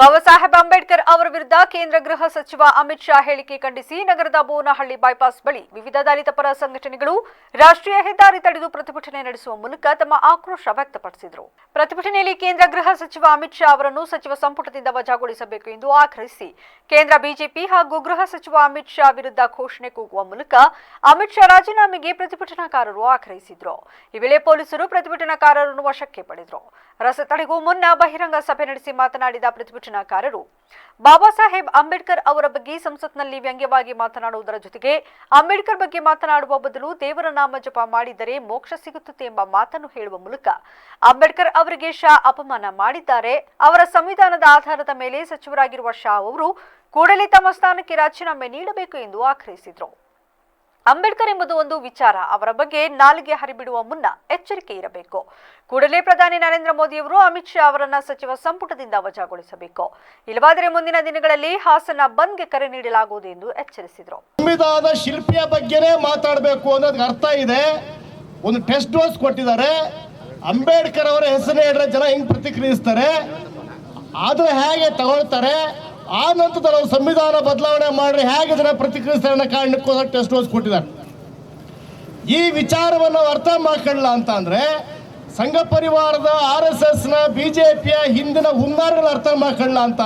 ಬಾಬಾ ಸಾಹೇಬ್ ಅಂಬೇಡ್ಕರ್ ಅವರ ವಿರುದ್ಧ ಕೇಂದ್ರ ಗೃಹ ಸಚಿವ ಅಮಿತ್ ಶಾ ಹೇಳಿಕೆ ಖಂಡಿಸಿ ನಗರದ ಬೋನಹಳ್ಳಿ ಬೈಪಾಸ್ ಬಳಿ ವಿವಿಧ ದಲಿತ ಪರ ಸಂಘಟನೆಗಳು ರಾಷ್ಟ್ರೀಯ ಹೆದ್ದಾರಿ ತಡೆದು ಪ್ರತಿಭಟನೆ ನಡೆಸುವ ಮೂಲಕ ತಮ್ಮ ಆಕ್ರೋಶ ವ್ಯಕ್ತಪಡಿಸಿದರು. ಪ್ರತಿಭಟನೆಯಲ್ಲಿ ಕೇಂದ್ರ ಗೃಹ ಸಚಿವ ಅಮಿತ್ ಶಾ ಅವರನ್ನು ಸಚಿವ ಸಂಪುಟದಿಂದ ವಜಾಗೊಳಿಸಬೇಕು ಎಂದು ಆಗ್ರಹಿಸಿ ಕೇಂದ್ರ ಬಿಜೆಪಿ ಹಾಗೂ ಗೃಹ ಸಚಿವ ಅಮಿತ್ ಶಾ ವಿರುದ್ಧ ಘೋಷಣೆ ಕೂಗುವ ಮೂಲಕ ಅಮಿತ್ ಶಾ ರಾಜೀನಾಮೆಗೆ ಪ್ರತಿಭಟನಾಕಾರರು ಆಗ್ರಹಿಸಿದ್ರು. ಈ ವೇಳೆ ಪೊಲೀಸರು ಪ್ರತಿಭಟನಾಕಾರರನ್ನು ವಶಕ್ಕೆ ಪಡೆದರು. ರಸ ತಡೆಗೂ ಮುನ್ನ ಬಹಿರಂಗ ಸಭೆ ನಡೆಸಿ ಮಾತನಾಡಿದ ಪ್ರತಿಭಟನಾಕಾರರು ಬಾಬಾ ಸಾಹೇಬ್ ಅಂಬೇಡ್ಕರ್ ಅವರ ಬಗ್ಗೆ ಸಂಸತ್ನಲ್ಲಿ ವ್ಯಂಗ್ಯವಾಗಿ ಮಾತನಾಡುವುದರ ಜೊತೆಗೆ ಅಂಬೇಡ್ಕರ್ ಬಗ್ಗೆ ಮಾತನಾಡುವ ಬದಲು ದೇವರ ನಾಮ ಜಪ ಮಾಡಿದರೆ ಮೋಕ್ಷ ಸಿಗುತ್ತದೆ ಎಂಬ ಮಾತನ್ನು ಹೇಳುವ ಮೂಲಕ ಅಂಬೇಡ್ಕರ್ ಅವರಿಗೆ ಶಾ ಅಪಮಾನ ಮಾಡಿದ್ದಾರೆ. ಅವರ ಸಂವಿಧಾನದ ಆಧಾರದ ಮೇಲೆ ಸಚಿವರಾಗಿರುವ ಶಾ ಅವರು ಕೂಡಲೇ ತಮ್ಮ ಸ್ಥಾನಕ್ಕೆ ರಾಜೀನಾಮೆ ನೀಡಬೇಕು ಎಂದು ಆಗ್ರಹಿಸಿದರು. ಅಂಬೇಡ್ಕರ್ ಎಂಬುದು ಒಂದು ವಿಚಾರ. ಅವರ ಬಗ್ಗೆ ನಾಲಿಗೆ ಹರಿಬಿಡುವ ಮುನ್ನ ಎಚ್ಚರಿಕೆ ಇರಬೇಕು. ಕೂಡಲೇ ಪ್ರಧಾನಿ ನರೇಂದ್ರ ಮೋದಿಯವರು ಅಮಿತ್ ಶಾ ಅವರನ್ನ ಸಚಿವ ಸಂಪುಟದಿಂದ ವಜಾಗೊಳಿಸಬೇಕು. ಇಲ್ಲವಾದರೆ ಮುಂದಿನ ದಿನಗಳಲ್ಲಿ ಹಾಸನ ಬಂದ್ಗೆ ಕರೆ ನೀಡಲಾಗುವುದು ಎಂದು ಎಚ್ಚರಿಸಿದರು. ಸಂವಿಧಾನ ಶಿಲ್ಪಿಯ ಬಗ್ಗೆನೇ ಮಾತಾಡಬೇಕು ಅನ್ನೋದು ಅರ್ಥ ಇದೆ. ಒಂದು ಟೆಸ್ಟ್ ಡೋಸ್ ಕೊಟ್ಟಿದ್ದಾರೆ. ಅಂಬೇಡ್ಕರ್ ಅವರ ಹೆಸರು ಹೇಳಿದ್ರೆ ಜನ ಹೆಂಗ್ ಪ್ರತಿಕ್ರಿಯಿಸ್ತಾರೆ? ಅದು ಹೇಗೆ ತಗೊಳ್ತಾರೆ? ಆ ನಂತರ ನಾವು ಸಂವಿಧಾನ ಬದಲಾವಣೆ ಮಾಡ್ರಿ, ಹೇಗೆ ಜನ ಪ್ರತಿಕ್ರಿಯಿಸ್ತಾರೆ ಕಾರಣಕ್ಕೋಸ್ಕರ ಟೆಸ್ಟ್ ಡೋಸ್ ಕೊಟ್ಟಿದ್ದಾರೆ. ಈ ವಿಚಾರವನ್ನು ಅರ್ಥ ಮಾಡ್ಕೊಳ್ಳ ಅಂತ ಅಂದ್ರೆ, ಸಂಘ ಪರಿವಾರದ ಆರ್ ಎಸ್ ಎಸ್ನ ಬಿಜೆಪಿಯ ಹಿಂದಿನ ಹುನ್ನಾರಗಳ ಅರ್ಥ ಮಾಡ್ಕೊಳ್ಳಲ್ಲ ಅಂತ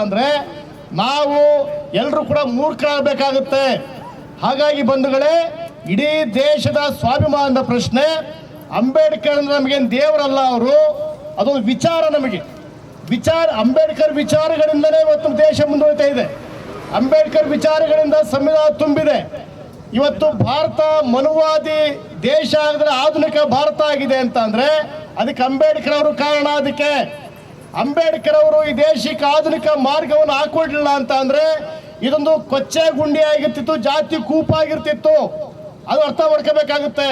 ನಾವು ಎಲ್ಲರೂ ಕೂಡ ಮೂರ್ಖರಾಗಬೇಕಾಗುತ್ತೆ. ಹಾಗಾಗಿ ಬಂಧುಗಳೇ, ಇಡೀ ದೇಶದ ಸ್ವಾಭಿಮಾನದ ಪ್ರಶ್ನೆ ಅಂಬೇಡ್ಕರ್ ಅಂದ್ರೆ ನಮಗೇನು ದೇವರಲ್ಲ ಅವರು, ಅದೊಂದು ವಿಚಾರ ನಮಗೆ. ವಿಚಾರ, ಅಂಬೇಡ್ಕರ್ ವಿಚಾರಗಳಿಂದಲೇ ಇವತ್ತು ದೇಶ ಮುಂದುವರಿತಾ ಇದೆ. ಅಂಬೇಡ್ಕರ್ ವಿಚಾರಗಳಿಂದ ಸಂವಿಧಾನ ತುಂಬಿದೆ. ಇವತ್ತು ಭಾರತ ಮನುವಾದಿ ದೇಶ ಆಗಿದ್ರೆ ಆಧುನಿಕ ಭಾರತ ಆಗಿದೆ ಅಂತ ಅಂದ್ರೆ ಅದಕ್ಕೆ ಅಂಬೇಡ್ಕರ್ ಅವರು ಕಾರಣ ಅದಕ್ಕೆ. ಅಂಬೇಡ್ಕರ್ ಅವರು ಈ ದೇಶಕ್ಕೆ ಆಧುನಿಕ ಮಾರ್ಗವನ್ನು ಹಾಕೊಡ್ಲಿಲ್ಲ ಅಂತ ಅಂದ್ರೆ ಇದೊಂದು ಕೊಚ್ಚೆ ಗುಂಡಿ ಆಗಿರ್ತಿತ್ತು, ಜಾತಿ ಕೂಪ ಆಗಿರ್ತಿತ್ತು. ಅದು ಅರ್ಥ ಮಾಡ್ಕೋಬೇಕಾಗುತ್ತೆ.